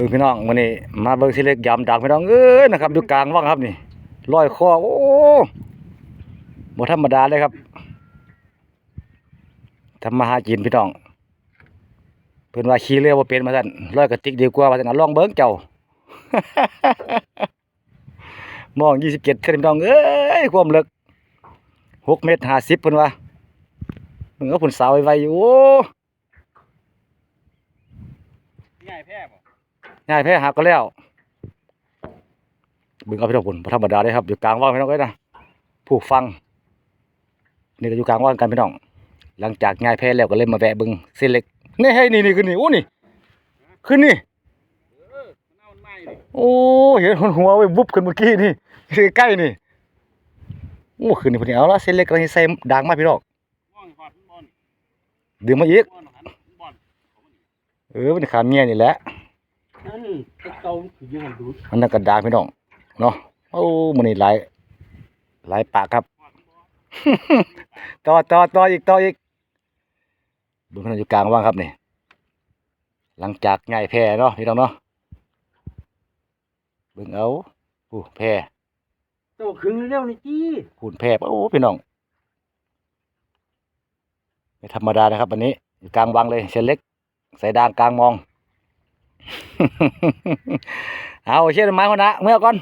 บิ่งพี่น้องมื้อนี้มาเบิ่งสิเล็กยำดักพี่น้องเอ้ยนะครับอยู่กลางว่างครับนี่ลอยคอโอ้บ่ธรรมดาเลยครับทำมาหากินพี่น้องเพิ่นว่าขี่เรือบ่เป็นมาซั่นลอยกระติกดีกว่าว่าซั่นเอาลองเบิ่งเจ้ามอง27เท่านี้พี่น้องเอ้ยความลึก6เมตร50เพิ่นว่ามึงเอาเพิ่นสาวไวๆอยู่โอ้ง่แพ้บ่ ง่ายแพ้หักก็แล้วบึงเอาพี่น้องพุ่นธรรมดาเลยครับอยู่กลางว่างพี่น้องเอ้ยนะผู้ฟังนี่ก็อยู่กลางว่างกันพี่น้อง หลังจากง่ายแพ้แล้วก็เลยมาแวะบิ่งเส้นเล็กนี่ให้นี่นี่ขึ้นนี่โอ้นี่ขึ้นนี่โอ้เห็นหัวหัวไว้วุบขึ้นเมื่อกี้นี่ใกล้นี่โอ้ขึ้นนี่พุ่นนี่เอาละเส้นเล็กกำลังใส่ด่างมากพี่น้องม่องฮอดมันบ่อนดึงมาอีกเออมันขาเมียนี่แหละ เก่าคือยังหันดูดมันน่ะกระดางพี่น้องเนาะโอ้มื้อนี้หลายหลายปากครับ ต่อต่อต่ออีกต่ออีกเบิ่งขนาดอยู่กลางว่างครับนี่หลังจากง่ายแพ้เนาะพี่น้องเนาะเบิ่งเอาโอ้แพ้โตขึ้นเร็วนี่จี้คูณแพ้โอ้พี่น้องไม่ธรรมดานะครับวันนี้อยู่กลางวังเลยเส้นเล็ก ใส่ด่างกลางมอง เอาเชื่อไม้คนนะเมื่อก่อน